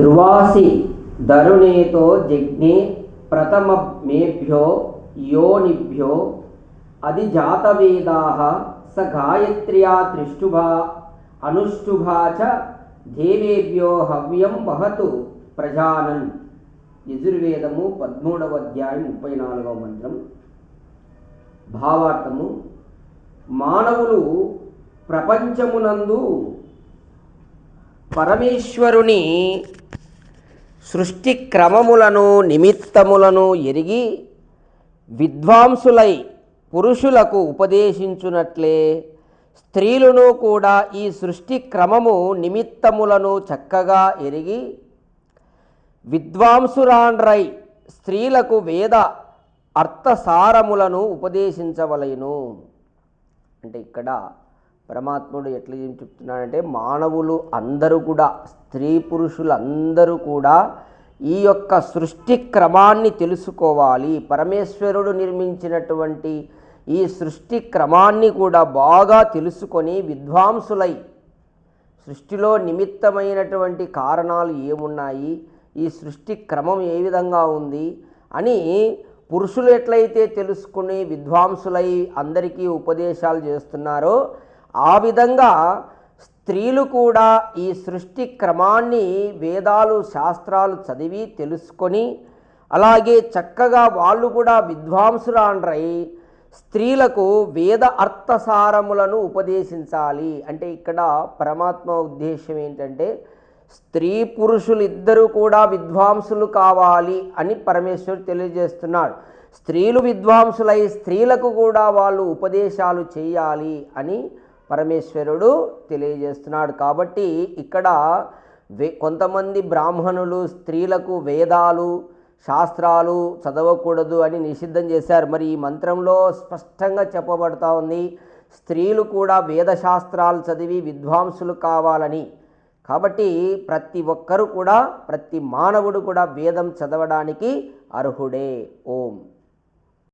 ధ్రువాసి ధరుణేతో జజ్ఞే ప్రథమమేభ్యో యోనిభ్యో అధిజాతవేదా స గాయత్ర్యా త్రిష్టుభా అనుష్టుభా చ దేవేభ్యో హవ్యం వహతు ప్రజానన్. యజుర్వేదము పద్మూడవ అధ్యాయం ముప్పై నాలుగవ మంత్రం. భావార్థము మానవులు ప్రపంచమునందు పరమేశ్వరుని సృష్టి క్రమములను నిమిత్తములను ఎరిగి విద్వాంసులై పురుషులకు ఉపదేశించునట్లే స్త్రీలను కూడా ఈ సృష్టి క్రమము నిమిత్తములను చక్కగా ఎరిగి విద్వాంసురాండ్రై స్త్రీలకు వేద అర్థసారములను ఉపదేశించవలెను. అంటే ఇక్కడ పరమాత్ముడు ఎట్లా ఏం చెప్తున్నాడంటే మానవులు అందరూ కూడా స్త్రీ పురుషులు అందరూ కూడా ఈ యొక్క సృష్టి క్రమాన్ని తెలుసుకోవాలి. పరమేశ్వరుడు నిర్మించినటువంటి ఈ సృష్టి క్రమాన్ని కూడా బాగా తెలుసుకొని విద్వాంసులై సృష్టిలో నిమిత్తమైనటువంటి కారణాలు ఏమున్నాయి ఈ సృష్టి క్రమం ఏ విధంగా ఉంది అని పురుషులు ఎట్లయితే తెలుసుకుని విద్వాంసులై అందరికీ ఉపదేశాలు చేస్తున్నారో ఆ విధంగా స్త్రీలు కూడా ఈ సృష్టి క్రమాన్ని వేదాలు శాస్త్రాలు చదివి తెలుసుకొని అలాగే చక్కగా వాళ్ళు కూడా విద్వాంసురాండ్రై స్త్రీలకు వేద అర్థసారములను ఉపదేశించాలి. అంటే ఇక్కడ పరమాత్మ ఉద్దేశం ఏంటంటే స్త్రీ పురుషులు ఇద్దరు కూడా విద్వాంసులు కావాలి అని పరమేశ్వరుడు తెలియజేస్తున్నాడు. స్త్రీలు విద్వాంసులై స్త్రీలకు కూడా వాళ్ళు ఉపదేశాలు చేయాలి అని పరమేశ్వరుడు తెలియజేస్తున్నాడు. కాబట్టి ఇక్కడ వే కొంతమంది బ్రాహ్మణులు స్త్రీలకు వేదాలు శాస్త్రాలు చదవకూడదు అని నిషిద్ధం చేశారు. మరి ఈ మంత్రంలో స్పష్టంగా చెప్పబడతా ఉంది స్త్రీలు కూడా వేదశాస్త్రాలు చదివి విద్వాంసులు కావాలని. కాబట్టి ప్రతి ఒక్కరు కూడా ప్రతి మానవుడు కూడా వేదం చదవడానికి అర్హుడే. ఓం.